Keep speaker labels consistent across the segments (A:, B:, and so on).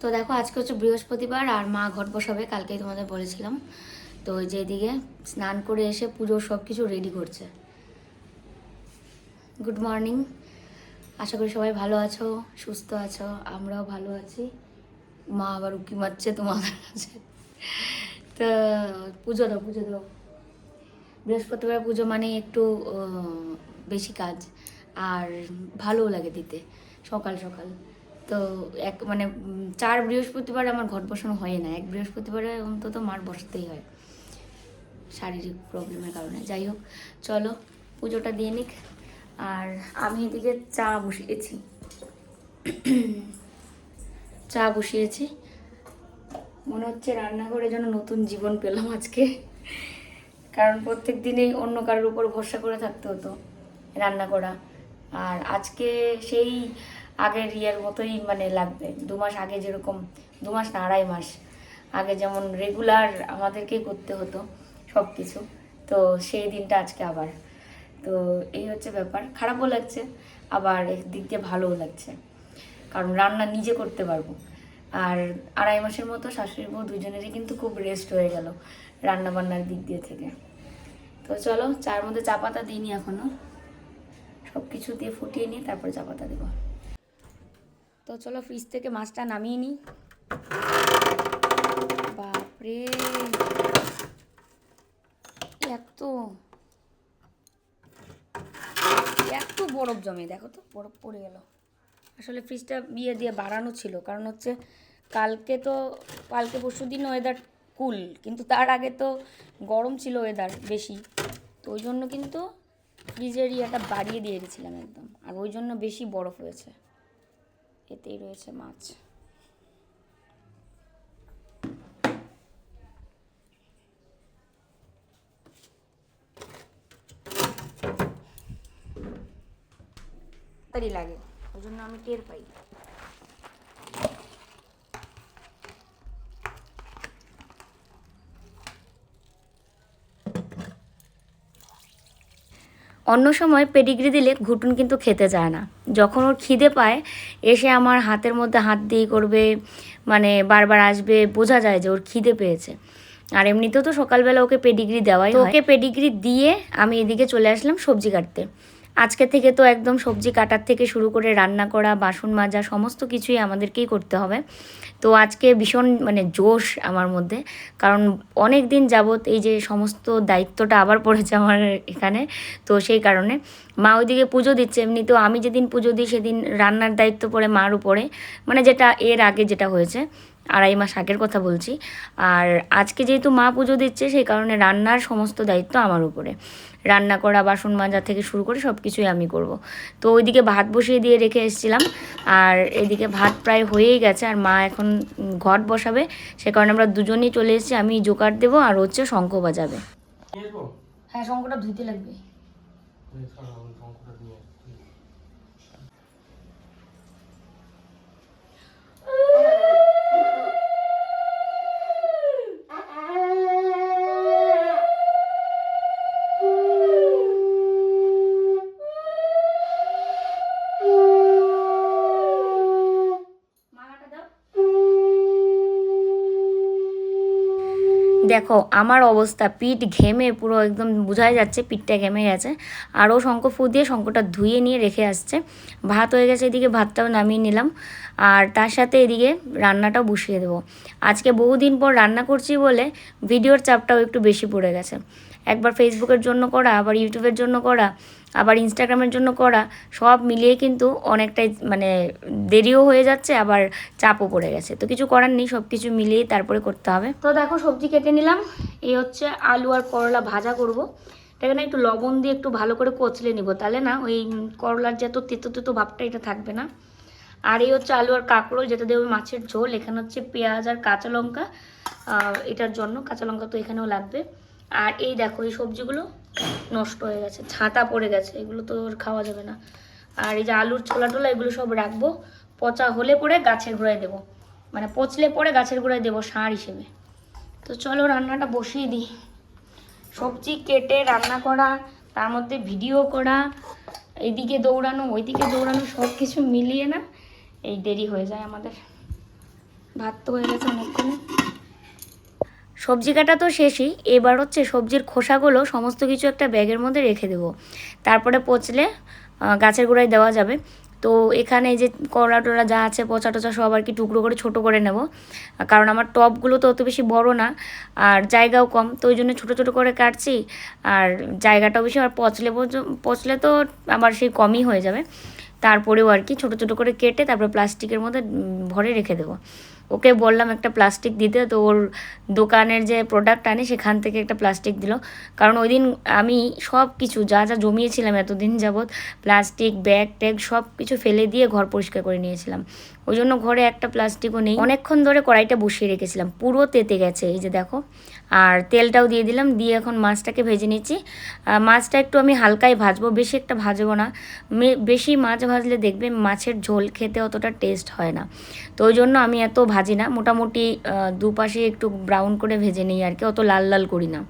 A: তো দেখো, আজকে হচ্ছে বৃহস্পতিবার আর মা ঘট বসাবে, কালকেই তোমাদের বলেছিলাম। তো ওই যে স্নান করে এসে পুজোর সব কিছু রেডি করছে। গুড মর্নিং আশা করি সবাই ভালো আছো, সুস্থ আছো, আমরাও ভালো আছি। মা আবার উকি মারছে তোমাদের কাছে। তো পুজো দাও পুজো দাও। বৃহস্পতিবার পুজো মানে একটু বেশি কাজ, আর ভালোও লাগে দিতে, সকাল সকাল। তো এক মানে চার বৃহস্পতিবার আমার ঘট বসানো হয় না। এক বৃহস্পতিবারে অন্তত মার বসাতেই হয়। শারীরিক প্রবলেমের কারণে। যাই হোক, চলো, পুজোটা দিয়ে নিক। আর আমি এদিকে চা বসিয়েছি। চা বসিয়েছি। মনে হচ্ছে রান্নাঘরে যেন নতুন জীবন পেলাম আজকে। কারণ প্রত্যেক দিনেই অন্য কারোর উপর ভরসা করে থাকতে হতো রান্না করা। আর আজকে সেই আগের ইয়ের মতোই মানে লাগবে। দু মাস আগে যেরকম, দু মাস না, আড়াই মাস। আগে যেমন রেগুলার আমাদেরকেই করতে হতো সব কিছু তো সেই দিনটা আজকে আবার। তো এই হচ্ছে ব্যাপার। খারাপও লাগছে, আবার একদিক দিয়ে ভালোও লাগছে। কারণ রান্না নিজে করতে পারব। আর আড়াই মাসের মতো শাশুড়ি বউ দুজনেরই কিন্তু খুব রেস্ট হয়ে গেল রান্না বান্নার দিক দিয়ে থেকে। তো চলো চার মধ্যে চা পাতা দিইনি এখনও। সব কিছু দিয়ে ফুটিয়ে নিয়ে তারপরে চা পাতা দেবো। তো চলো ফ্রিজ থেকে মাছটা নামিয়ে নিই। বাপরে! এত এত বরফ জমে, দেখো তো, বরফ পড়ে গেল। আসলে ফ্রিজটা বিয়ে দিয়ে বাড়ানো ছিল, কারণ হচ্ছে কালকে তো, কালকে পরশু দিন ওয়েদার কুল কিন্তু তার আগে তো গরম ছিল ওয়েদার বেশি। তো ওই জন্য কিন্তু ফ্রিজের ইয়েটা বাড়িয়ে দিয়ে গেছিলাম একদম, আর ওই জন্য বেশি বরফ হয়েছে। এতেই রয়েছে মাছ। লাগে ওই জন্য আমি টের পাই। অন্য সময় পেডিগ্রি দিলে ঘুটুন কিন্তু খেতে চায় না। যখন ওর খিদে পায়, এসে আমার হাতের মধ্যে হাত দিয়ে করবে মানে বারবার আসবে, বোঝা যায় যে ওর খিদে পেয়েছে। আর এমনিতেও তো সকালবেলা ওকে পেডিগ্রি দেওয়াই। ওকে পেডিগ্রি দিয়ে আমি এদিকে চলে আসলাম সবজি কাটতে। আজকে থেকে তো একদম সবজি কাটার থেকে শুরু করে রান্না করা, বাসন মাজা, সমস্ত কিছুই আমাদেরকেই করতে হবে। তো আজকে ভীষণ মানে জোশ আমার মধ্যে। কারণ অনেক দিন যাবৎ এই যে সমস্ত দায়িত্বটা আবার পড়েছে আমার এখানে, তো সেই কারণে। মা ওইদিকে পুজো দিচ্ছে, এমনি তো আমি যেদিন পুজো দিই সেদিন রান্নার দায়িত্ব পড়ে মার উপরে। মানে যেটা এর আগে যেটা হয়েছে। আড়াই মাস আগের কথা বলছি। আর আজকে যেহেতু মা পুজো দিচ্ছে সেই কারণে রান্নার সমস্ত দায়িত্ব আমার উপরে। রান্না করা বাসন মাজা থেকে শুরু করে সব কিছুই আমি করব। তো ওইদিকে ভাত বসিয়ে দিয়ে রেখে এসেছিলাম। আর এদিকে ভাত প্রায় হয়েই গেছে আর মা এখন ঘট বসাবে। সে কারণে আমরা দুজনেই চলে এসেছি। আমি জোকার দেবো আর হচ্ছে শঙ্খ বাজাবে। হ্যাঁ শঙ্খটা ধুইতে লাগবে। দেখো, আমার অবস্থা, পিঠ ঘেমে পুরো একদম বোঝাই যাচ্ছে, পিঠটা ঘেমে গেছে। আর ও শঙ্খ ফু দিয়ে শঙ্খটা ধুয়ে নিয়ে রেখে আসছে। ভাত হয়ে গেছে, এদিকে ভাতটাও নামিয়ে নিলাম। আর তার সাথে এদিকে রান্নাটাও বসিয়ে দেবো। আজকে বহুদিন পর রান্না করছি বলে ভিডিওর চাপটাও একটু বেশি পড়ে গেছে। একবার ফেসবুকের জন্য করা, আবার ইউটিউবের জন্য করা আবার ইনস্টাগ্রামের জন্য করা, সব মিলিয়ে কিন্তু অনেকটাই মানে দেরিও হয়ে যাচ্ছে, আবার চাপও পড়ে গেছে। তো কিছু করার নেই, সব কিছু মিলিয়ে তারপরে করতে হবে। তো দেখো, সবজি কেটে নিলাম। এই হচ্ছে আলু আর করলা ভাজা করব। এটাকে না একটু লবণ দিয়ে একটু ভালো করে কচলে নিব। তাহলে না ওই করলার যে এত তেতো তেতো ভাবটা এটা থাকবে না। আর এই হচ্ছে আলু আর কাঁকরোল যেটা দেবে মাছের ঝোল। এখানে হচ্ছে পেঁয়াজ আর কাঁচা লঙ্কা। এটার জন্য। কাঁচা লঙ্কা তো এখানেও লাগবে। আর এই দেখো, এই সবজিগুলো নষ্ট হয়ে গেছে, ছাতা পড়ে গেছে, এগুলো তো খাওয়া যাবে না। আর এই যে আলুর ছোলা টোলা, এগুলো সব রাখব, পচা হলে পরে গাছের গোড়ায় দেবো। মানে পচলে পরে গাছের গোড়ায় দেবো সার হিসেবে। তো চলো রান্নাটা বসিয়ে দিই। সবজি কেটে রান্না করা, তার মধ্যে ভিডিও করা, এইদিকে দৌড়ানো, ওইদিকে দৌড়ানো সব কিছু মিলিয়ে না এই দেরি হয়ে যায় আমাদের। ভাত তো হয়ে গেছে অনেকক্ষণ। সবজি কাটা তো শেষই, এবার হচ্ছে সবজির খোসাগুলো সমস্ত কিছু একটা ব্যাগের মধ্যে রেখে দেবো। তারপরে পচলে গাছের গোড়ায় দেওয়া যাবে। তো এখানে যে করলা টলা যা আছে, পচা টচা সব আর কি টুকরো করে ছোট করে নেব। কারণ আমার টবগুলো তো অত বেশি বড় না, আর জায়গাও কম, তো ওই জন্য ছোটো ছোটো করে কাটছি। আর জায়গাটাও বেশি, আর পচলে পচলে তো আবার সেই কমই হয়ে যাবে। তারপরেও আর কি ছোটো ছোটো করে কেটে তারপরে প্লাস্টিকের মধ্যে ভরে রেখে দেবো। ওকে বললাম একটা প্লাস্টিক দিতে, তো ওর দোকানের যে প্রোডাক্ট আনে সেখান থেকে একটা প্লাস্টিক দিল। কারণ ওই দিন আমি সব কিছু, যা যা জমিয়েছিলাম এতদিন যাবৎ প্লাস্টিক ব্যাগ ট্যাগ সব কিছু ফেলে দিয়ে ঘর পরিষ্কার করে নিয়েছিলাম। ওই জন্য ঘরে একটা প্লাস্টিকও নেই। অনেকক্ষণ ধরে কড়াইটা বসিয়ে রেখেছিলাম। পুরো তেতে গেছে, এই যে দেখো। আর তেলটাও দিয়ে দিলাম, দিয়ে এখন মাছটাকে ভেজে নিচ্ছি। মাছটা একটু আমি হালকাই ভাজবো, বেশি একটা ভাজবো না। বেশি মাছ ভাজলে দেখবে মাছের ঝোল খেতে অতটা টেস্ট হয় না। তো ওই জন্য আমি এত ভাজি না। মোটামুটি দুপাশে একটু ব্রাউন করে ভেজে নিই আর কি, অত লাল লাল করি না।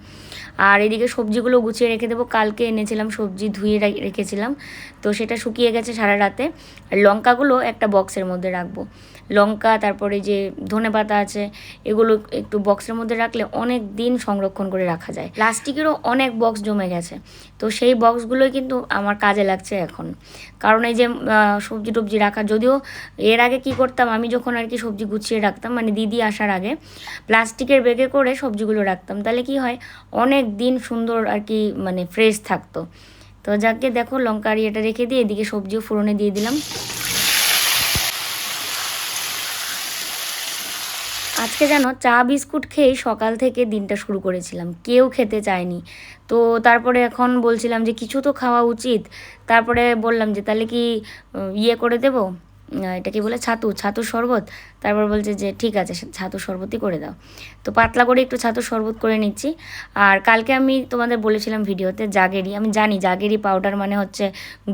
A: আর এদিকে সবজিগুলো গুছিয়ে রেখে দেবো। কালকে এনেছিলাম সবজি, ধুয়ে রেখেছিলাম। তো সেটা শুকিয়ে গেছে সারা রাতে। আর লঙ্কাগুলো একটা বক্সের মধ্যে রাখব। লঙ্কা, তারপরে যে ধনে পাতা আছে, এগুলো একটু বক্সের মধ্যে রাখলে অনেক দিন সংরক্ষণ করে রাখা যায়। প্লাস্টিকেরও অনেক বক্স জমে গেছে। তো সেই বক্সগুলোই কিন্তু আমার কাজে লাগছে এখন। কারণ এই যে সবজি টবজি রাখা, যদিও এর আগে কি করতাম, আমি যখন আর কি সবজি গুছিয়ে রাখতাম মানে দিদি আসার আগে, প্লাস্টিকের ব্যাগে করে সবজিগুলো রাখতাম, তাহলে কি হয়? অনেক দিন সুন্দর আর কি মানে ফ্রেশ থাকতো। তো যাকে দেখো লঙ্কা আর এটা রেখে দিয়ে এদিকে সবজিও ফোড়নে দিয়ে দিলাম। আজকে জানো চা বিস্কুট খেয়েই সকাল থেকে দিনটা শুরু করেছিলাম, কেউ খেতে চায়নি। তো তারপরে এখন বলছিলাম যে কিছু তো খাওয়া উচিত, তারপরে বললাম যে তাহলে কি ইয়ে করে দেবো? আহ, এটা কি বলে? ছাতু ছাতুর শরবত? তারপর বলছে যে ঠিক আছে ছাতুর শরবতই করে দাও। তো পাতলা করে একটু ছাতুর শরবত করে নিচ্ছি। আর কালকে আমি তোমাদের বলেছিলাম ভিডিওতে জাগেরি। আমি জানি জাগেরি পাউডার মানে হচ্ছে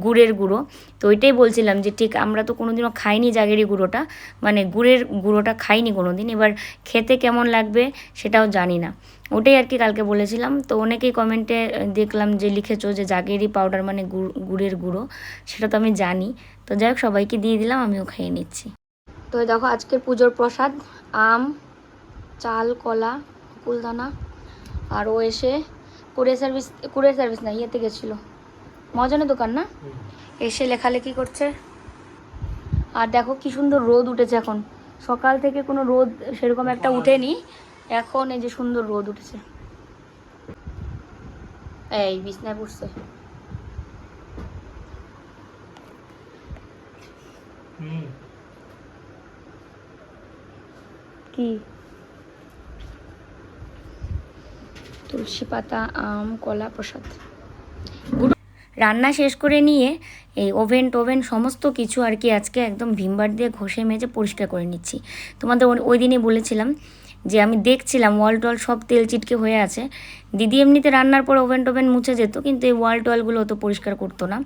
A: গুড়ের গুঁড়ো। তো ওইটাই বলছিলাম যে ঠিক আমরা তো কোনোদিনও খাইনি জাগেরি গুঁড়োটা। মানে গুড়ের গুঁড়োটা খাইনি কোনো দিন এবার খেতে কেমন লাগবে সেটাও জানি না। ওটাই আর কি কালকে বলেছিলাম। তো অনেকেই কমেন্টে দেখলাম যে লিখেছো যে জাগেরি পাউডার মানে গুড় গুড়ের গুঁড়ো সেটা তো আমি জানি। তো যাই হোক সবাইকে দিয়ে দিলাম আমিও খেয়ে নিচ্ছি। তো দেখো আজকের পুজোর প্রসাদ আম চাল কলা কুলদানা আর ও এসে কুরিয়ার সার্ভিস কুরিয়ার সার্ভিস না ইয়েতে গেছিল। মজানো দোকান না? এসে লেখালেখি করছে। আর দেখো কি সুন্দর রোদ উঠেছে এখন। সকাল থেকে কোনো রোদ সেরকম একটা উঠেনি। এখন এই যে সুন্দর রোদ উঠেছে। এই বিছনায় পড়ছে। কি? তুলসী পাতা আম কলা প্রসাদ। রান্না শেষ করে নিয়ে এই ওভেন টোভেন সমস্ত কিছু আর কি আজকে একদম ভিমবার দিয়ে ঘষে মেজে পরিষ্কার করে নিচ্ছি। তোমাদের ওই দিনই বলেছিলাম যে আমি দেখছিলাম ওয়াল টল সব তেল চিটকে হয়ে আছে। দিদি এমনিতে রান্নার পর ওভেন টোভেন মুছে যেত, কিন্তু এই ওয়াল টলগুলো অত পরিষ্কার করতো না।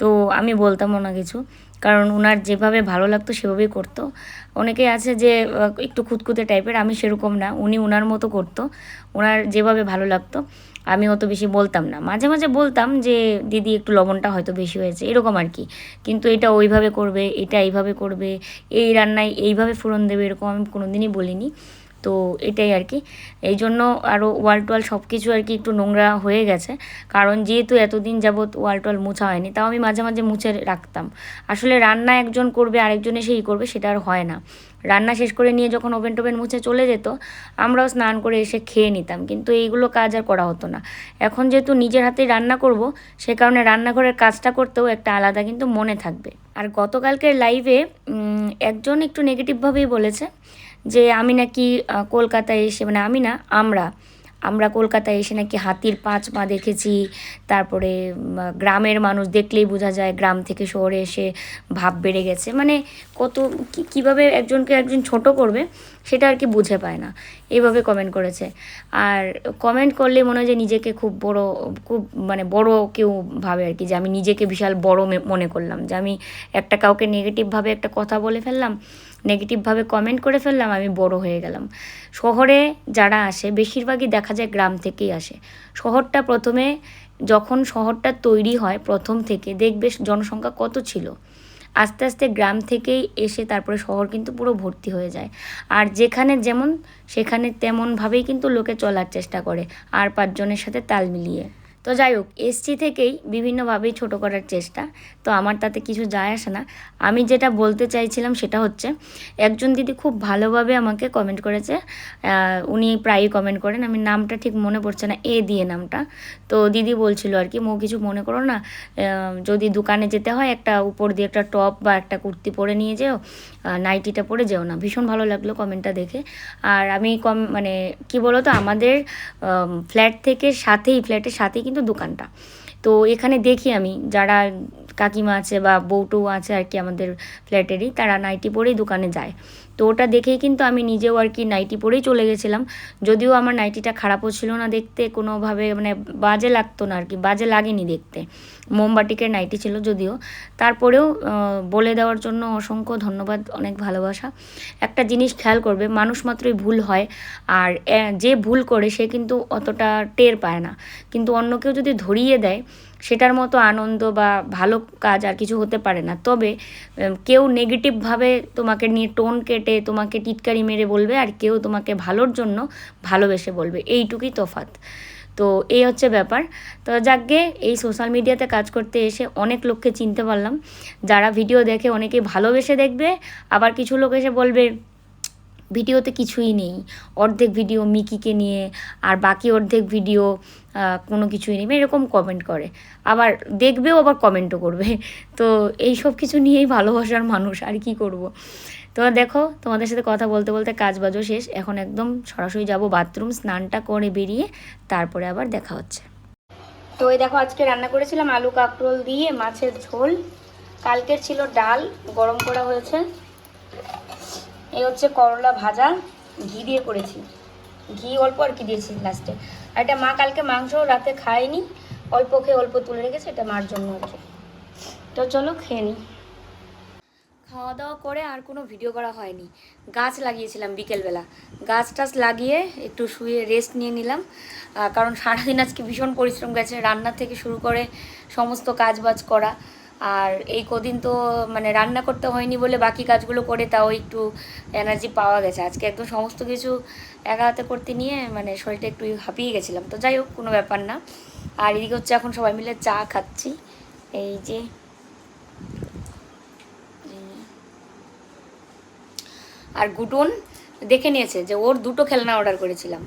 A: তো আমি বলতামও না কিছু, কারণ ওনার যেভাবে ভালো লাগতো সেভাবেই করতো। অনেকে আছে যে একটু খুঁতখুঁতে টাইপের, আমি সেরকম না, উনি ওনার মতো করতো। ওনার যেভাবে ভালো লাগতো, আমি অত বেশি বলতাম না। মাঝে মাঝে বলতাম যে, দিদি, একটু লবণটা হয়তো বেশি হয়েছে, এরকম আর কি। কিন্তু এটা ওইভাবে করবে, এটা এইভাবে করবে, এই রান্নায় এইভাবে ফোড়ন দেবে, এরকম আমি কোনো দিনই বলিনি। তো এটাই আর কি এই জন্য আরও ওয়াল টোয়াল সব কিছু আর কি একটু নোংরা হয়ে গেছে। কারণ যেহেতু এতদিন যাবৎ ওয়াল টোয়াল মোছা হয়নি, তাও আমি মাঝে মাঝে মুছে রাখতাম। আসলে রান্না একজন করবে, আরেকজন এসেই করবে, সেটা আর হয় না। রান্না শেষ করে নিয়ে যখন ওভেন টোভেন মুছে চলে যেত, আমরাও স্নান করে এসে খেয়ে নিতাম। কিন্তু এইগুলো কাজ আর করা হতো না। এখন যেহেতু নিজের হাতেই রান্না করব, সে কারণে রান্নাঘরের কাজটা করতেও একটা আলাদা কিন্তু মনে থাকবে। আর গতকালকের লাইভে একজন একটু নেগেটিভভাবেই বলেছে যে আমি নাকি কলকাতায় এসে মানে আমি না, আমরা আমরা কলকাতায় এসে নাকি হাতির পাঁচ পা দেখেছি, তারপরে গ্রামের মানুষ দেখলেই বোঝা যায় গ্রাম থেকে শহরে এসে ভাব বেড়ে গেছে। মানে কত কীভাবে একজনকে একজন ছোট করবে সেটা আর কি বুঝে পায় না। এইভাবে কমেন্ট করেছে। আর কমেন্ট করলে মনে হয় যে নিজেকে খুব বড়, খুব মানে বড় কেউ ভাবে আর কি। যে আমি নিজেকে বিশাল বড় মনে করলাম। যে আমি একটা কাউকে নেগেটিভভাবে একটা কথা বলে ফেললাম নেগেটিভভাবে কমেন্ট করে ফেললাম, আমি বড় হয়ে গেলাম। শহরে যারা আসে, বেশিরভাগই দেখা যায় গ্রাম থেকেই আসে। শহরটা প্রথমে, যখন শহরটা তৈরি হয় প্রথম থেকে, দেখবে জনসংখ্যা কত ছিল? আস্তে আস্তে গ্রাম থেকেই এসে তারপরে শহর কিন্তু পুরো ভর্তি হয়ে যায়। আর যেখানে যেমন, সেখানে তেমনভাবেই কিন্তু লোকে চলার চেষ্টা করে, আর পাঁচজনের সাথে তাল মিলিয়ে। তো যাই হোক এসছি থেকেই বিভিন্নভাবেই ছোট করার চেষ্টা। তো আমার তাতে কিছু যায় আসে না। আমি যেটা বলতে চাইছিলাম সেটা হচ্ছে, একজন দিদি খুব ভালোভাবে আমাকে কমেন্ট করেছে। উনি প্রায়ই কমেন্ট করেন। আমি নামটা ঠিক মনে পড়ছে না এ দিয়ে নামটা। তো দিদি বলছিল আর কি, মো, কিছু মনে করো না। যদি দোকানে যেতে হয়, একটা উপর দিয়ে একটা টপ বা একটা কুর্তি পরে নিয়ে যেও। নাইটিটা পরে যেও না। ভীষণ ভালো লাগল কমেন্টটা দেখে। আর আমি কম মানে কি বলো তো আমাদের ফ্ল্যাট থেকে সাথেই ফ্ল্যাটের সাথেই কিন্তু দোকানটা। তো এখানে দেখি আমি, যারা কাকিমা আছে বা বউটু আছে আর কি আমাদের ফ্ল্যাটেরই তারা নাইটি পরেই দোকানে যায়। তো ওটা দেখেই কিন্তু আমি নিজেও আর কি নাইটি পরেই চলে গেছিলাম। যদিও আমার নাইটিটা খারাপও ছিল না দেখতে, কোনোভাবে মানে বাজে লাগতো না আর কি, বাজে লাগেনি দেখতে। মোমবাটিকের নাইটি ছিল যদিও। তারপরেও বলে দেওয়ার জন্য অসংখ্য ধন্যবাদ, অনেক ভালোবাসা। একটা জিনিস খেয়াল করবে, মানুষ মাত্রই ভুল হয় আর যে ভুল করে সে কিন্তু অতটা টের পায় না। কিন্তু অন্য কেউ যদি ধরিয়ে দেয় সেটার মতো আনন্দ বা ভালো কাজ আর কিছু হতে পারে না। তবে কেউ নেগেটিভভাবে তোমাকে নিয়ে টোন কেটে তোমাকে টিটকারি মেরে বলবে আর কেউ তোমাকে ভালোর জন্য ভালোবেসে বলবে। এইটুকুই তফাৎ। তো এই হচ্ছে ব্যাপার। তো যাকগে, এই সোশ্যাল মিডিয়াতে কাজ করতে এসে অনেক লোককে চিনতে পারলাম। যারা ভিডিও দেখে অনেকে ভালোবেসে দেখবে, আবার কিছু লোক এসে বলবে, ভিডিওতে কিছুই নেই। অর্ধেক ভিডিও মিকিকে নিয়ে, আর বাকি অর্ধেক ভিডিও কোনো কিছুই নেই। এরকম কমেন্ট করে। আবার দেখবেও আবার কমেন্টও করবে। তো এই সব কিছু নিয়েই ভালোবাসার মানুষ, আর কি করব? তো দেখো, তোমাদের সাথে কথা বলতে বলতে কাজ বাজও শেষ। এখন একদম সরাসরি যাব বাথরুম স্নানটা করে বেরিয়ে তারপরে আবার দেখা হচ্ছে। তো এই দেখো, আজকে রান্না করেছিলাম আলু কাঁকরোল দিয়ে, মাছের ঝোল। কালকের ছিল ডাল, গরম করা হয়েছে। এই হচ্ছে করলা ভাজা, ঘি দিয়ে করেছি। ঘি অল্প আর কি দিয়েছি লাস্টে। আর এটা মা কালকে মাংস রাতে খায়নি। অল্প খেয়ে অল্প তুলে রেখেছে, এটা মার জন্য আর কি। তো চলো খেয়ে নিই খাওয়া দাওয়া করে আর কোনো ভিডিও করা হয়নি। গাছ লাগিয়েছিলাম বিকেলবেলা। গাছ টাছ লাগিয়ে একটু শুয়ে রেস্ট নিয়ে নিলাম। কারণ সারাদিন আজকে ভীষণ পরিশ্রম গেছে। রান্না থেকে শুরু করে সমস্ত কাজ বাজ করা। আর এই কদিন তো মানে রান্না করতে হয়নি বলে বাকি কাজগুলো করে তাও একটু এনার্জি পাওয়া গেছে। আজকে একদম সমস্ত কিছু একা হাতে করতে নিয়ে মানে শরীরটা একটু হাঁপিয়ে গেছিলাম। তো যাই হোক, কোনো ব্যাপার না। আর এদিকে হচ্ছে এখন সবাই মিলে চা খাচ্ছি। এই যে, আর গুটন দেখে নিয়েছে যে ওর দুটো খেলনা অর্ডার করেছিলাম।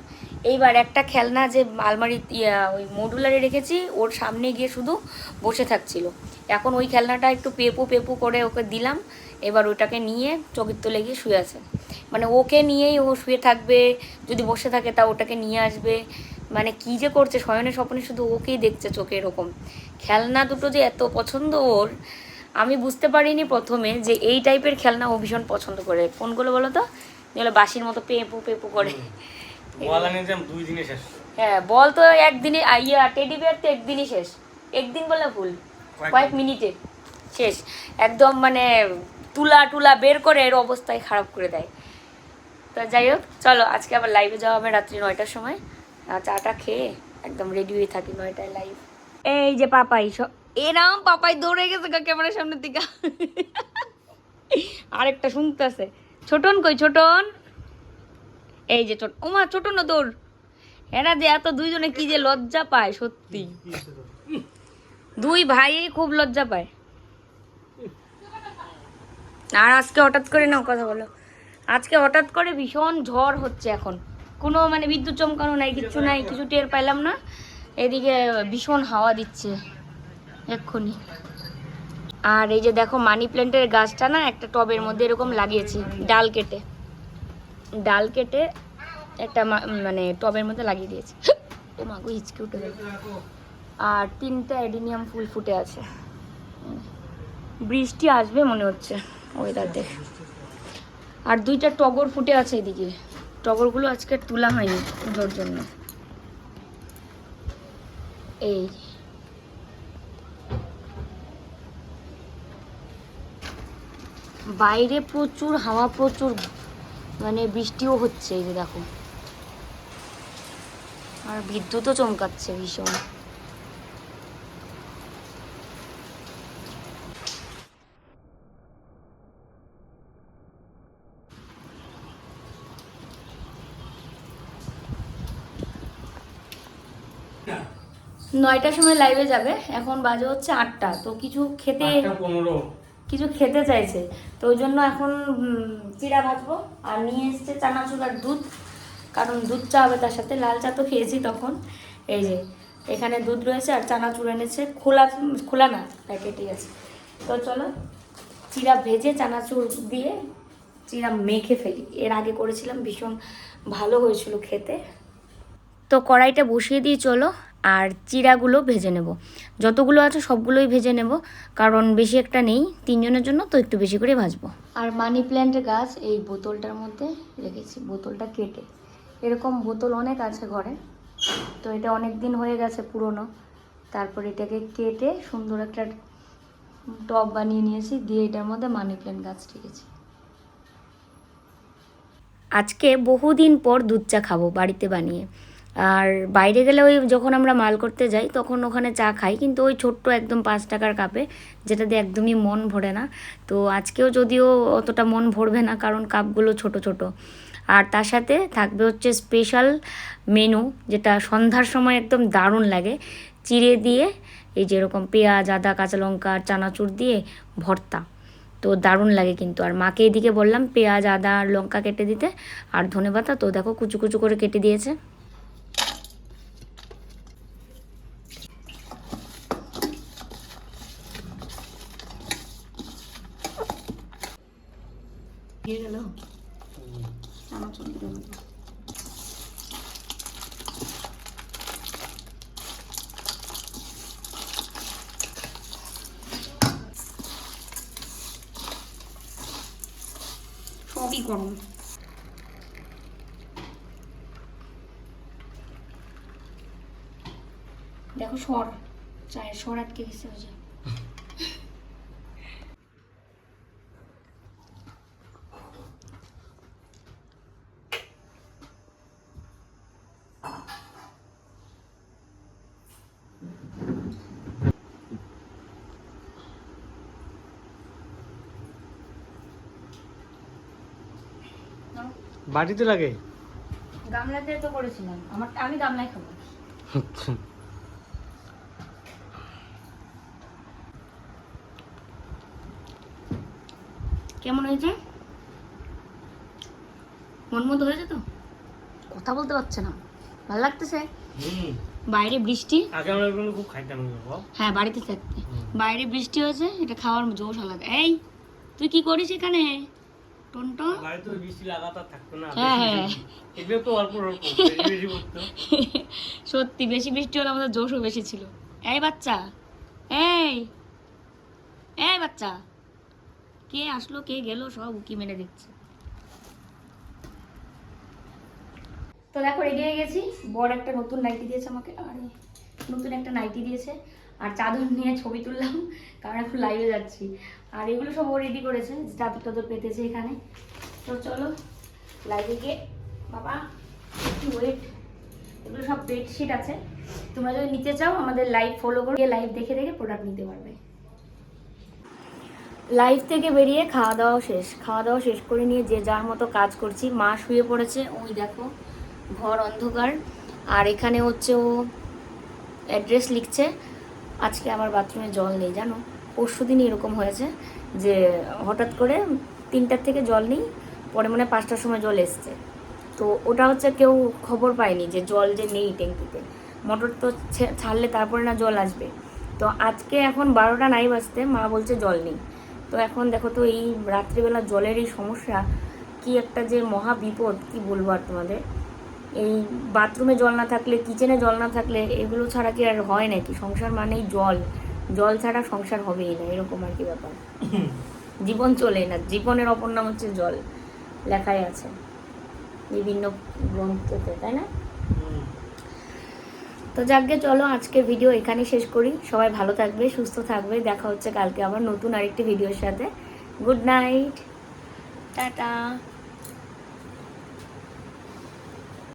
A: এইবার একটা খেলনা যে আলমারি ওই মডুলারে রেখেছি, ওর সামনে গিয়ে শুধু বসে থাকছিল। এখন ওই খেলনাটা একটু পেপু পেপু করে ওকে দিলাম, এবার ওটাকে নিয়ে চোখের তলে গিয়ে শুয়ে আছে। মানে ওকে নিয়েই ও শুয়ে থাকবে, যদি বসে থাকে তা ওটাকে নিয়ে আসবে। মানে কি যে করছে শয়নে স্বপ্নে শুধু ওকেই দেখছে চোখে এরকম। খেলনা দুটো যে এত পছন্দ ওর আমি বুঝতে পারিনি প্রথমে যে এই টাইপের খেলনা ও ভীষণ পছন্দ করে। কোনগুলো বলো তো? যেগুলো বাসির মতো পেঁপু পেঁপু করে।
B: দুই দিনে শেষ।
A: হ্যাঁ বল তো একদিনে ইয়া টেডি বিয়ার তো একদিনই শেষ। একদিন বলে ভুল।
B: কয়েক
A: মিনিটে। শেষ। একদম মানে তুলা টুলা বের করে এর অবস্থায় খারাপ করে দেয়। তো যাই হোক চলো আজকে আবার লাইভে যাওয়া হবে রাত্রি নয়টার সময়। চাটা খেয়ে একদম রেডি হয়ে থাকি নয়টায় লাইভ এই যে পাপাই সব এরাম পাপাই দৌড়ে গেছে ক্যামেরার সামনের দিকে। আরেকটা শুনতেছে। ছোটন কই, ছোটন? এই যে ছোট ওমা ছোট না দৌড়। এরা যে এত দুইজনে কি যে লজ্জা পায়, সত্যি। দুই ভাই খুব লজ্জা পায়। আর আজকে হঠাৎ করে নাও, কথা বলো। আজকে হঠাৎ করে ভীষণ ঝড় হচ্ছে এখন। কোনো মানে বিদ্যুৎ চমকানো নাই কিছু নাই, কিছু টের পাইলাম না। এদিকে ভীষণ হাওয়া দিচ্ছে, এক্ষুনি। আর এই যে দেখো মানি প্ল্যান্টের গাছটা না, একটা টবের মধ্যে এরকম লাগিয়েছি, ডাল কেটে। ডাল কেটে একটা মানে টবের মধ্যে লাগিয়ে দিয়েছি। ও মাগো হিচকে উঠে গেল। আর তিনটা অ্যাডিনিয়াম ফুল ফুটে আছে। বৃষ্টি আসবে মনে হচ্ছে ওয়েদার দেখে। আর দুইটা টগর ফুটে আছে এদিকে। টগরগুলো আজকে তোলা হয়নি পুজোর জন্য। এই বাইরে প্রচুর, হাওয়া প্রচুর মানে বৃষ্টিও হচ্ছে এই যে দেখো। আর বিদ্যুৎও চমকাচ্ছে ভীষণ। নয়টার সময় লাইভে যাবে। এখন বাজে হচ্ছে আটটা। তো কিছু খেতে কিছু খেতে চাইছে। তো ওই জন্য এখন চিড়া ভাজবো। আর নিয়ে এসছে চানাচুর আর দুধ। কারণ দুধ চা হবে তার সাথে। লাল চা তো খেয়েছি তখন। এই যে এখানে দুধ রয়েছে আর চানাচুর এনেছে। খোলা খোলা না প্যাকেটই আছে। তো চলো চিড়া ভেজে চানাচুর দিয়ে চিড়া মেখে ফেলি। এর আগে করেছিলাম ভীষণ ভালো হয়েছিল খেতে। তো কড়াইটা বসিয়ে দিয়ে চলো। আর চিড়াগুলো ভেজে নেব। যতগুলো আছে সবগুলোই ভেজে নেব কারণ বেশি একটা নেই তিনজনের জন্য তো একটু বেশি করে ভাজবো। আর মানি প্ল্যান্টের গাছ এই বোতলটার মধ্যে রেখেছি বোতলটা কেটে। এরকম বোতল অনেক আছে ঘরে তো এটা অনেক দিন হয়ে গেছে পুরনো। তারপর এটাকে কেটে সুন্দর একটা টব বানিয়ে নিয়েছি দিয়ে এটার মধ্যে মানি প্ল্যান্ট গাছ রেখেছি। আজকে বহুদিন পর দুধ চা খাব বাড়িতে বানিয়ে। আর বাইরে গেলে ওই যখন আমরা মাল করতে যাই, তখন ওখানে চা খাই, কিন্তু ওই ছোট্ট একদম পাঁচ টাকার কাপে যেটাতে একদমই মন ভরে না। তো আজকেও যদিও অতটা মন ভরবে না, কারণ কাপগুলো ছোট ছোট। আর তার সাথে থাকবে হচ্ছে স্পেশাল মেনু যেটা সন্ধ্যার সময় একদম দারুণ লাগে। চিড়ে দিয়ে, এই যেরকম পেঁয়াজ, আদা, কাঁচা লঙ্কা, চানাচুর দিয়ে ভর্তা। তো দারুণ লাগে কিন্তু। আর মাকে এদিকে বললাম, পেঁয়াজ, আদা আর লঙ্কা কেটে দিতে। আর ধনেপাতা, তো দেখো কুচু কুচু করে কেটে দিয়েছে। দিয়ে গেল। সবই গরম দেখো সর চায়ের সর আটকে গেছে
B: বাটিতে লাগে?
A: গামলাতে তো করেছিলাম। আমার আমি গামলায় খাব। কেমন হয়েছে? মন মতো হয়েছে তো? কথা বলতে পারছে না। ভালো লাগতেছে? বাইরে বৃষ্টি?
B: আগে আমরা এগুলো খুব খাইতাম
A: হ্যাঁ বাড়িতে থাকতে। বাইরে বৃষ্টি হয়েছে এটা খাওয়ার জোশ আলাদা। এই তুই কি করিস এখানে? টনটন।
B: বাড়িতে বৃষ্টি লাগাতার থাকতো না
A: হ্যাঁ, হ্যাঁ।
B: এগুলো তো অল্প অল্প বেশি বেশি
A: সত্যি বেশি বৃষ্টি হলে আমাদের জোশও বেশি ছিল। এই বাচ্চা এই এই বাচ্চা। কে আসলো কে গেল সব উকি মেরে দেখছে। তো দেখো রেডি হয়ে গেছি। বড় একটা নতুন নাইটি দিয়েছে আমাকে আরে নতুন একটা নাইটি দিয়েছে। আর চাদর নিয়ে ছবি তুললাম কারণ এখন লাইভে যাচ্ছি। আর এগুলো সব ও রেডি করেছে চাদর টাদর পেতেছে এখানে। তো চলো লাইভে গিয়ে, বাবা, একটু ওয়েট এগুলো সব বেডশিট আছে। তোমরা যদি নিতে চাও, আমাদের লাইভ ফলো করে লাইভ দেখে দেখে প্রোডাক্ট নিতে পারবে। লাইভ থেকে বেরিয়ে খাওয়া দাওয়া শেষ। খাওয়া দাওয়া শেষ করে নিয়ে যে যার মতো কাজ করছি, মা শুয়ে পড়েছে, ওই দেখো, ঘর অন্ধকার। আর এখানে হচ্ছে ও অ্যাড্রেস লিখছে আজকে আমার বাথরুমে জল নেই, জানো? পরশু দিনই এরকম হয়েছে যে হঠাৎ করে তিনটার থেকে জল নেই, পরে মানে পাঁচটার সময় জল এসছে। তো ওটা হচ্ছে কেউ খবর পায়নি যে জল যে নেই ট্যাঙ্কিতে। মোটর তো ছাড়লে তারপরে না জল আসবে। তো আজকে এখন বারোটা নাই বাজতে, মা বলছে জল নেই। তো এখন দেখো তো এই রাত্রিবেলা জলের এই সমস্যা, কি একটা যে মহা বিপদ, কি বলব আর তোমাদের? এই বাথরুমে জল না থাকলে, কিচেনে জল না থাকলে এগুলো ছাড়া কি আর হয় নাকি? সংসার মানেই জল। জল ছাড়া সংসার হবেই না, এরকম আর কি ব্যাপার। জীবন চলে না, জীবনের অপর নাম হচ্ছে জল, লেখাই আছে। বিভিন্ন গ্রন্থতে, তাই না? তো যাকে চলো, আজকের ভিডিও এখানে শেষ করি। সবাই ভালো থাকবে, সুস্থ থাকবে। দেখা হচ্ছে কালকে আবার নতুন আরেকটি ভিডিওর সাথে। Good night. টাটা।